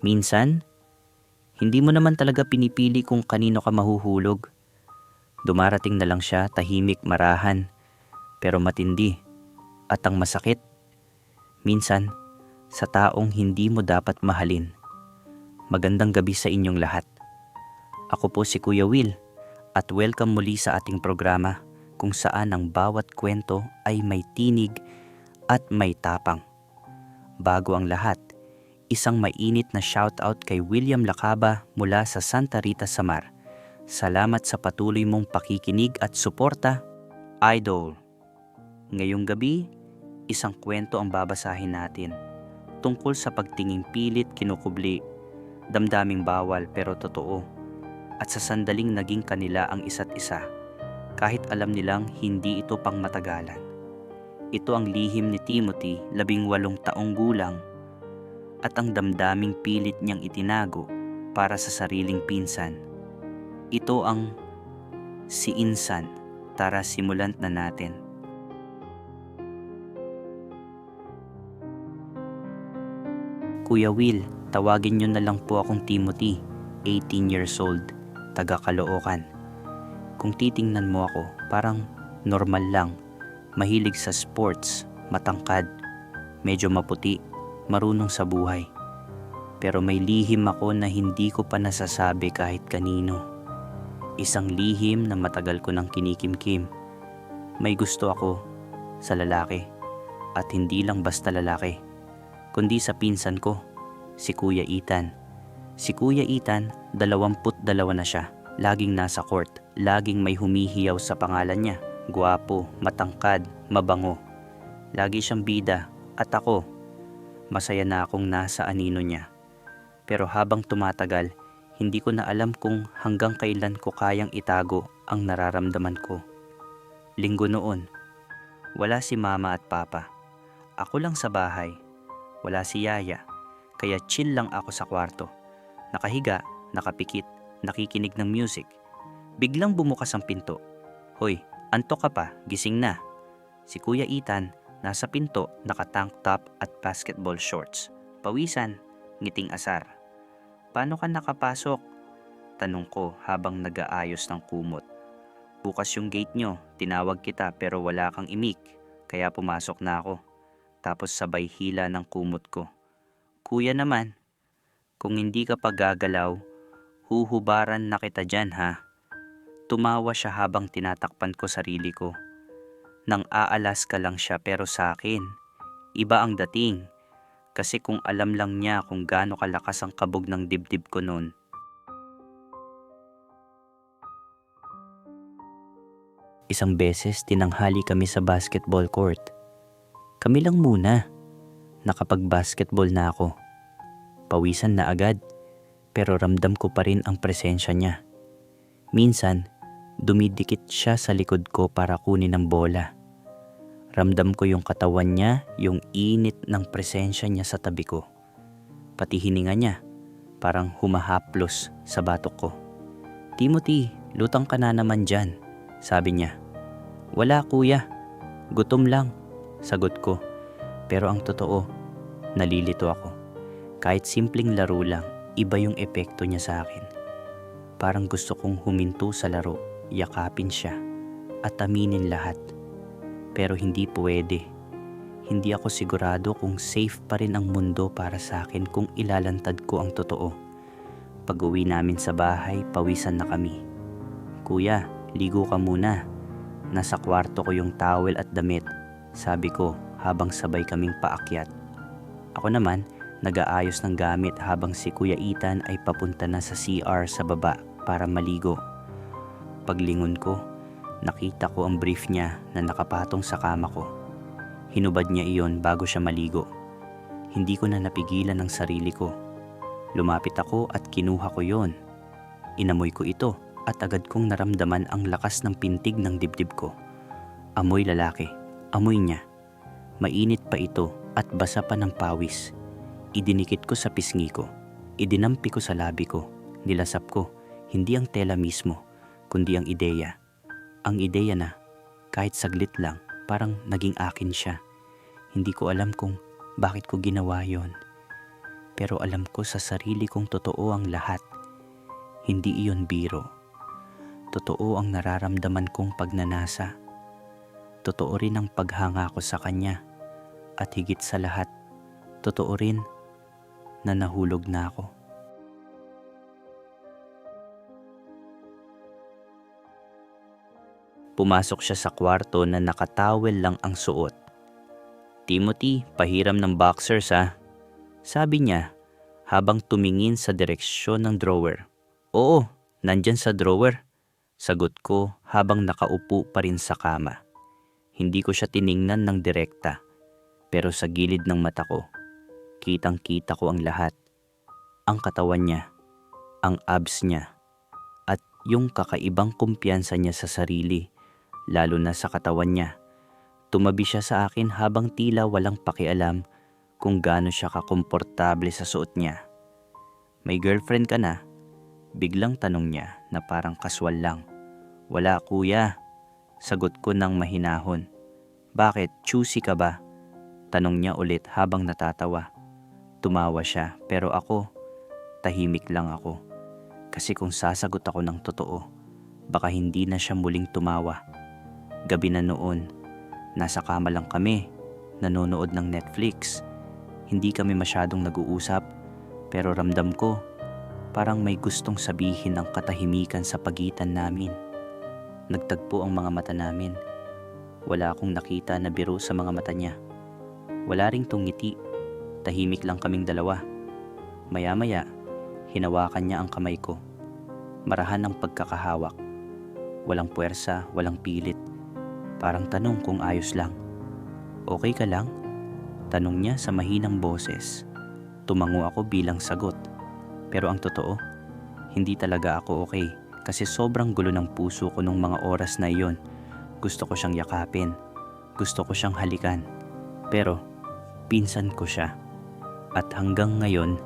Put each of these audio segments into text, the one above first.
Minsan, hindi mo naman talaga pinipili kung kanino ka mahuhulog. Dumarating na lang siya tahimik marahan, pero matindi. At ang masakit, minsan, sa taong hindi mo dapat mahalin. Magandang gabi sa inyong lahat. Ako po si Kuya Will at welcome muli sa ating programa kung saan ang bawat kwento ay may tinig at may tapang. Bago ang lahat, isang mainit na shoutout kay William Lacaba mula sa Santa Rita, Samar. Salamat sa patuloy mong pakikinig at suporta, Idol. Ngayong gabi, isang kwento ang babasahin natin tungkol sa pagtinging pilit kinukubli, damdaming bawal pero totoo, at sa sandaling naging kanila ang isa't isa, kahit alam nilang hindi ito pang matagalan. Ito ang lihim ni Timothy, labing walong taong gulang, at ang damdaming pilit niyang itinago para sa sariling pinsan. Ito ang si Insan. Tara simulan na natin. Kuya Will, tawagin niyo na lang po akong Timothy, 18 years old, taga Caloocan. Kung titingnan mo ako, parang normal lang. Mahilig sa sports, matangkad, medyo maputi, marunong sa buhay. Pero may lihim ako na hindi ko pa nasasabi kahit kanino. Isang lihim na matagal ko nang kinikimkim. May gusto ako sa lalaki at hindi lang basta lalaki, kundi sa pinsan ko, si Kuya Ethan. Si Kuya Ethan, dalawamput dalawa na siya. Laging nasa court, laging may humihiyaw sa pangalan niya. Guwapo, matangkad, mabango. Lagi siyang bida at ako, masaya na akong nasa anino niya. Pero habang tumatagal, hindi ko na alam kung hanggang kailan ko kayang itago ang nararamdaman ko. Linggo noon, wala si mama at papa. Ako lang sa bahay. Wala si yaya. Kaya chill lang ako sa kwarto. Nakahiga, nakapikit, nakikinig ng music. Biglang bumukas ang pinto. Hoy, antok ka pa, gising na. Si Kuya Ethan, nasa pinto, naka-tank top at basketball shorts. Pawisan, ngiting asar. Paano ka nakapasok? Tanong ko habang nag-aayos ng kumot. Bukas yung gate nyo, tinawag kita pero wala kang imik, kaya pumasok na ako. Tapos sabay hila ng kumot ko. Kuya naman, kung hindi ka pa gagalaw, huhubaran na kita dyan ha. Tumawa siya habang tinatakpan ko sarili ko. Nang aalas ka lang siya pero sa akin, iba ang dating. Kasi kung alam lang niya kung gaano kalakas ang kabog ng dibdib ko noon. Isang beses tinanghali kami sa basketball court. Kami lang muna. Nakapag-basketball na ako. Pawisan na agad, pero ramdam ko pa rin ang presensya niya. Minsan, dumidikit siya sa likod ko para kunin ang bola. Ramdam ko yung katawan niya, yung init ng presensya niya sa tabi ko. Pati hininga niya, parang humahaplos sa batok ko. Timothy, lutang ka na naman dyan, sabi niya. Wala kuya, gutom lang, sagot ko. Pero ang totoo, nalilito ako. Kahit simpleng laro lang, iba yung epekto niya sa akin. Parang gusto kong huminto sa laro, yakapin siya, at aminin lahat. Pero hindi pwede. Hindi ako sigurado kung safe pa rin ang mundo para sa akin kung ilalantad ko ang totoo. Pag uwi namin sa bahay, pawisan na kami. Kuya, ligo ka muna. Nasa kwarto ko yung towel at damit, sabi ko habang sabay kaming paakyat. Ako naman, nag-aayos ng gamit habang si Kuya Ethan ay papunta na sa CR sa baba para maligo. Paglingon ko, nakita ko ang brief niya na nakapatong sa kama ko. Hinubad niya iyon bago siya maligo. Hindi ko na napigilan ang sarili ko. Lumapit ako at kinuha ko yon. Inamoy ko ito at agad kong naramdaman ang lakas ng pintig ng dibdib ko. Amoy lalaki, amoy niya. Mainit pa ito at basa pa ng pawis. Idinikit ko sa pisngi ko. Idinampi ko sa labi ko. Nilasap ko, hindi ang tela mismo, kundi ang ideya. Ang ideya na, kahit saglit lang, parang naging akin siya. Hindi ko alam kung bakit ko ginawa yon. Pero alam ko sa sarili kong totoo ang lahat. Hindi iyon biro. Totoo ang nararamdaman kong pagnanasa. Totoo rin ang paghanga ko sa kanya. At higit sa lahat, totoo rin na nahulog na ako. Pumasok siya sa kwarto na nakatawel lang ang suot. Timothy, pahiram ng boxers ha. Sabi niya habang tumingin sa direksyon ng drawer. Oo, nandyan sa drawer. Sagot ko habang nakaupo pa rin sa kama. Hindi ko siya tiningnan ng direkta. Pero sa gilid ng mata ko, kitang kita ko ang lahat. Ang katawan niya, ang abs niya, at yung kakaibang kumpiyansa niya sa sarili, lalo na sa katawan niya. Tumabi siya sa akin habang tila walang pakialam kung gaano siya kakomportable sa suot niya. May girlfriend ka na? Biglang tanong niya na parang kaswal lang. Wala kuya. Sagot ko ng mahinahon. Bakit? Choosy ka ba? Tanong niya ulit habang natatawa. Tumawa siya pero ako, tahimik lang ako. Kasi kung sasagot ako ng totoo, baka hindi na siya muling tumawa. Gabi na noon, nasa kama lang kami, nanonood ng Netflix. Hindi kami masyadong nag-uusap, pero ramdam ko parang may gustong sabihin ang katahimikan sa pagitan namin. Nagtagpo ang mga mata namin. Wala akong nakita na biro sa mga mata niya. Wala ring tungiti. Tahimik lang kaming dalawa. Maya-maya, hinawakan niya ang kamay ko. Marahan ang pagkakahawak. Walang puwersa, walang pilit. Parang tanong kung ayos lang. Okay ka lang? Tanong niya sa mahinang boses. Tumango ako bilang sagot. Pero ang totoo, hindi talaga ako okay kasi sobrang gulo ng puso ko nung mga oras na iyon. Gusto ko siyang yakapin. Gusto ko siyang halikan. Pero pinsan ko siya. At hanggang ngayon,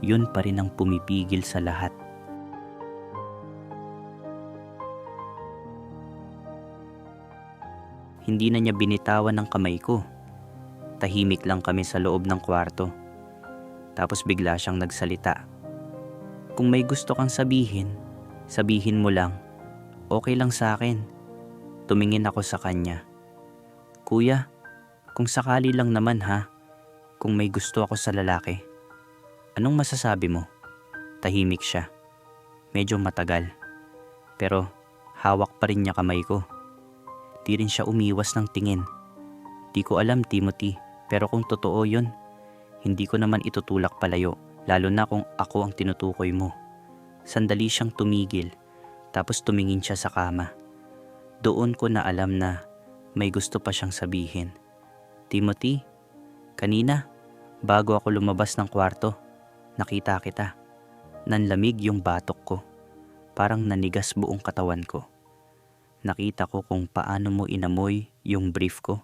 yun pa rin ang pumipigil sa lahat. Hindi na niya binitawan ng kamay ko. Tahimik lang kami sa loob ng kwarto. Tapos bigla siyang nagsalita. Kung may gusto kang sabihin, sabihin mo lang. Okay lang sa akin. Tumingin ako sa kanya. Kuya, kung sakali lang naman ha, kung may gusto ako sa lalaki. Anong masasabi mo? Tahimik siya. Medyo matagal. Pero hawak pa rin niya kamay ko. Di rin siya umiwas ng tingin. Di ko alam Timothy, pero kung totoo yun, hindi ko naman itutulak palayo, lalo na kung ako ang tinutukoy mo. Sandali siyang tumigil, tapos tumingin siya sa kama. Doon ko na alam na may gusto pa siyang sabihin. Timothy, kanina, bago ako lumabas ng kwarto, nakita kita. Nanlamig yung batok ko. Parang nanigas buong katawan ko. Nakita ko kung paano mo inamoy yung brief ko.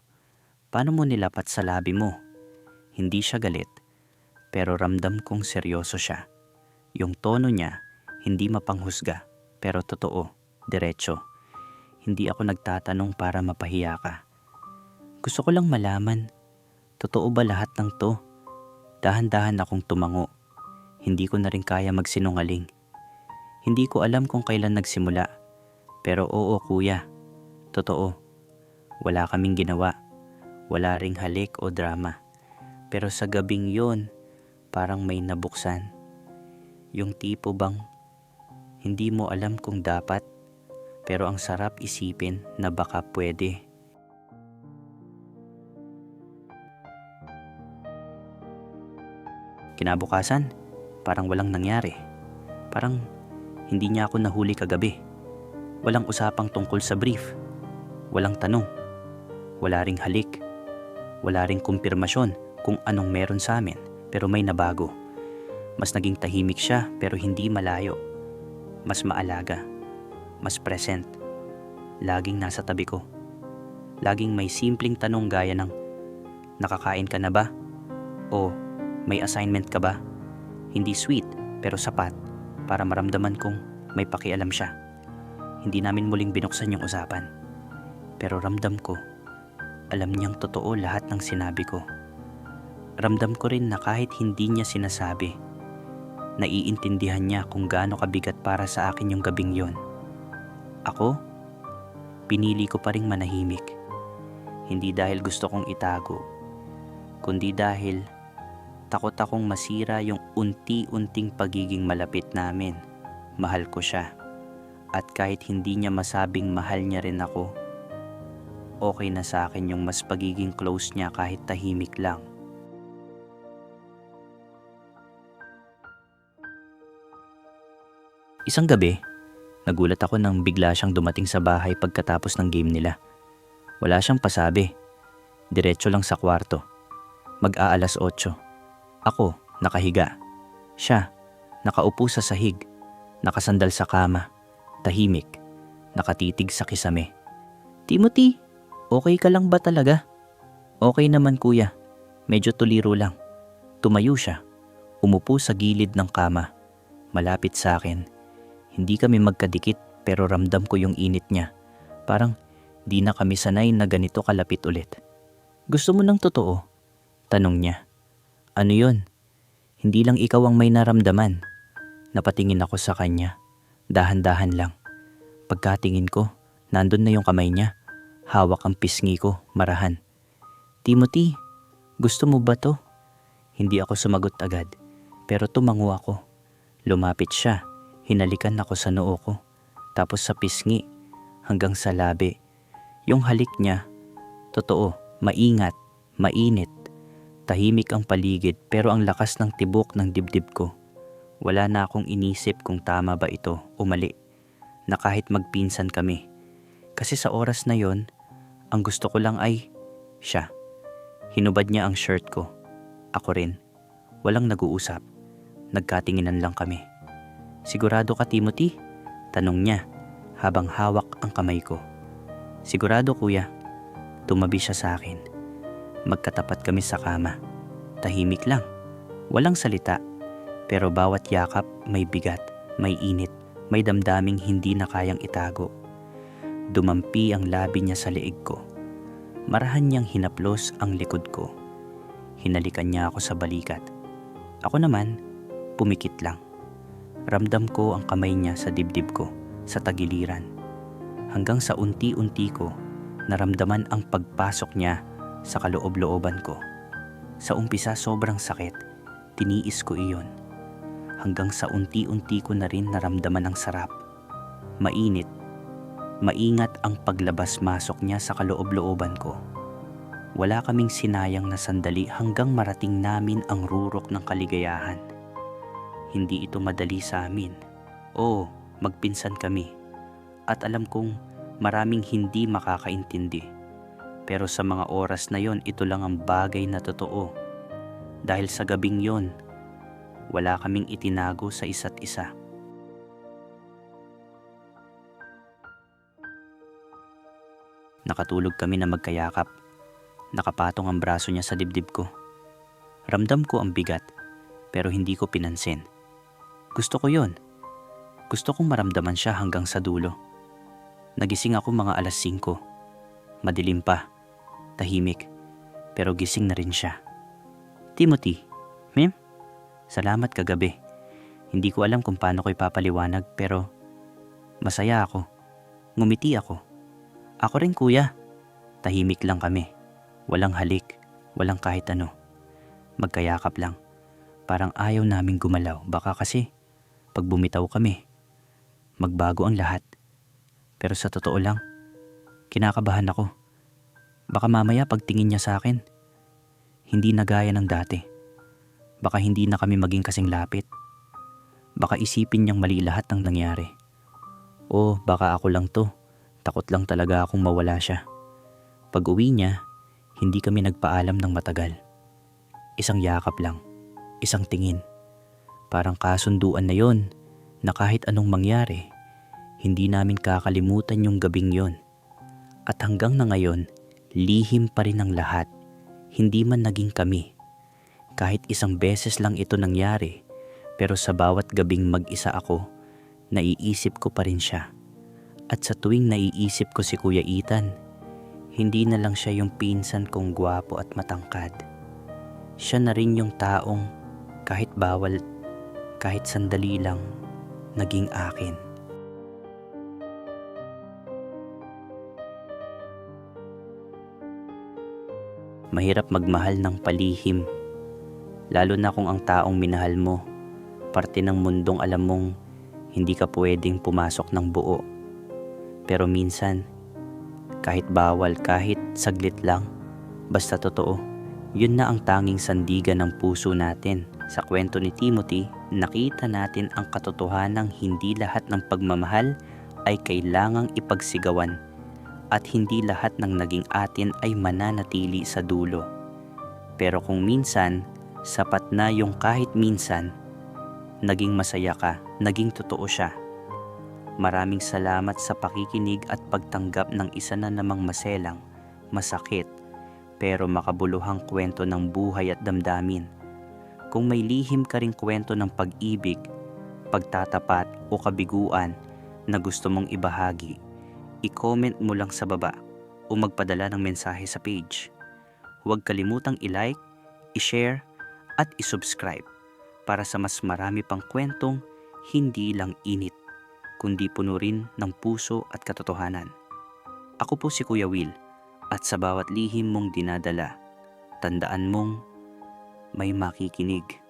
Paano mo nilapat sa labi mo. Hindi siya galit, pero ramdam kong seryoso siya. Yung tono niya, hindi mapanghusga, pero totoo, diretso. Hindi ako nagtatanong para mapahiya ka. Gusto ko lang malaman, totoo ba lahat ng to? Dahan-dahan akong tumango. Hindi ko na rin kaya magsinungaling. Hindi ko alam kung kailan nagsimula. Pero oo kuya, totoo. Wala kaming ginawa. Wala ring halik o drama. Pero sa gabing yon, parang may nabuksan. Yung tipo bang hindi mo alam kung dapat, pero ang sarap isipin na baka pwede. Kinabukasan, parang walang nangyari. Parang hindi niya ako nahuli kagabi. Walang usapang tungkol sa brief. Walang tanong. Wala ring halik. Wala ring kumpirmasyon kung anong meron sa amin pero may nabago. Mas naging tahimik siya pero hindi malayo. Mas maalaga. Mas present. Laging nasa tabi ko. Laging may simpleng tanong gaya ng Nakakain ka na ba? O may assignment ka ba? Hindi sweet pero sapat para maramdaman kong may pakialam siya. Hindi namin muling binuksan yung usapan. Pero ramdam ko, alam niyang totoo lahat ng sinabi ko. ramdam ko rin na kahit hindi niya sinasabi, naiintindihan niya kung gaano kabigat para sa akin yung gabing yon. Ako, pinili ko pa rin manahimik. Hindi dahil gusto kong itago, kundi dahil takot akong masira yung unti-unting pagiging malapit namin. Mahal ko siya. At kahit hindi niya masabing mahal niya rin ako, okay na sa akin yung mas pagiging close niya kahit tahimik lang. Isang gabi, nagulat ako nang bigla siyang dumating sa bahay pagkatapos ng game nila. Wala siyang pasabi. Diretso lang sa kwarto. Mag-aalas 8. Ako, nakahiga. Siya, nakaupo sa sahig. Nakasandal sa kama. Tahimik. Nakatitig sa kisame. Timothy, okay ka lang ba talaga? Okay naman kuya. Medyo tuliro lang. Tumayo siya. Umupo sa gilid ng kama. Malapit sa akin. Hindi kami magkadikit pero ramdam ko yung init niya. Parang di na kami sanay na ganito kalapit ulit. Gusto mo ng totoo? Tanong niya. Ano yon? Hindi lang ikaw ang may naramdaman. Napatingin ako sa kanya. Dahan-dahan lang. Pagkatingin ko, nandun na yung kamay niya. Hawak ang pisngi ko, marahan. Timothy, gusto mo ba to? Hindi ako sumagot agad, pero tumango ako. Lumapit siya, hinalikan ako sa noo ko, tapos sa pisngi, hanggang sa labi. Yung halik niya, totoo, maingat, mainit. Tahimik ang paligid pero ang lakas ng tibok ng dibdib ko. Wala na akong inisip kung tama ba ito o mali, na kahit magpinsan kami. Kasi sa oras na yon, ang gusto ko lang ay siya. Hinubad niya ang shirt ko. Ako rin. Walang nag-uusap. Nagkatinginan lang kami. Sigurado ka Timothy? Tanong niya habang hawak ang kamay ko. Sigurado kuya. Tumabi siya sa akin. Magkatapat kami sa kama. Tahimik lang. Walang salita. Pero bawat yakap may bigat, may init, may damdaming hindi na kayang itago. Dumampi ang labi niya sa leeg ko. Marahan niyang hinaplos ang likod ko. Hinalikan niya ako sa balikat. Ako naman, pumikit lang. Ramdam ko ang kamay niya sa dibdib ko, sa tagiliran. Hanggang sa unti-unti ko, naramdaman ang pagpasok niya sa kaloob-looban ko. Sa umpisa sobrang sakit, tiniis ko iyon. Hanggang sa unti-unti ko na rin naramdaman ang sarap. Mainit, maingat ang paglabas-masok niya sa kaloob-looban ko. Wala kaming sinayang na sandali hanggang marating namin ang rurok ng kaligayahan. Hindi ito madali sa amin. Oo, magpinsan kami. At alam kong maraming hindi makakaintindi. Pero sa mga oras na yon, ito lang ang bagay na totoo. Dahil sa gabing yon, wala kaming itinago sa isa't isa. Nakatulog kami na magkayakap. Nakapatong ang braso niya sa dibdib ko. Ramdam ko ang bigat, pero hindi ko pinansin. Gusto ko yon. Gusto kong maramdaman siya hanggang sa dulo. Nagising ako mga alas 5. Madilim pa. Tahimik. Pero gising na rin siya. Timothy, Mem? Salamat kagabi. Hindi ko alam kung paano ko ipapaliwanag pero masaya ako. Ngumiti ako. Ako rin kuya. Tahimik lang kami. Walang halik. Walang kahit ano. Magkayakap lang. Parang ayaw naming gumalaw. Baka kasi pag bumitaw kami, magbago ang lahat. Pero sa totoo lang, kinakabahan ako. Baka mamaya pagtingin niya sa akin, hindi na gaya ng dati. Baka hindi na kami maging kasing lapit. Baka isipin niyang mali lahat ng nangyari. O baka ako lang to, takot lang talaga akong mawala siya. Pag uwi niya, hindi kami nagpaalam ng matagal. Isang yakap lang, isang tingin. Parang kasunduan na yon na kahit anong mangyari, hindi namin kakalimutan yung gabing yon. At hanggang na ngayon, lihim pa rin ang lahat. Hindi man naging kami. Kahit isang beses lang ito nangyari, pero sa bawat gabing mag-isa ako, naiisip ko pa rin siya. At sa tuwing naiisip ko si Kuya Ethan, hindi na lang siya yung pinsan kong gwapo at matangkad. siya na rin yung taong kahit bawal, kahit sandali lang, naging akin. Mahirap magmahal ng palihim, lalo na kung ang taong minahal mo, parte ng mundong alam mong hindi ka pwedeng pumasok ng buo. Pero minsan, kahit bawal, kahit saglit lang, basta totoo, yun na ang tanging sandigan ng puso natin. Sa kwento ni Timothy, nakita natin ang katotohanang hindi lahat ng pagmamahal ay kailangang ipagsigawan at hindi lahat ng naging atin ay mananatili sa dulo. Pero kung minsan, sapat na yung kahit minsan, naging masaya ka, naging totoo siya. Maraming salamat sa pakikinig at pagtanggap ng isa na namang maselang, masakit, pero makabuluhang kwento ng buhay at damdamin. Kung may lihim ka ring kwento ng pag-ibig, pagtatapat o kabiguan na gusto mong ibahagi, i-comment mo lang sa baba o magpadala ng mensahe sa page. Huwag kalimutang i-like, i-share at i-subscribe para sa mas marami pang kwentong hindi lang init, kundi puno rin ng puso at katotohanan. Ako po si Kuya Will at sa bawat lihim mong dinadala, tandaan mong may makikinig.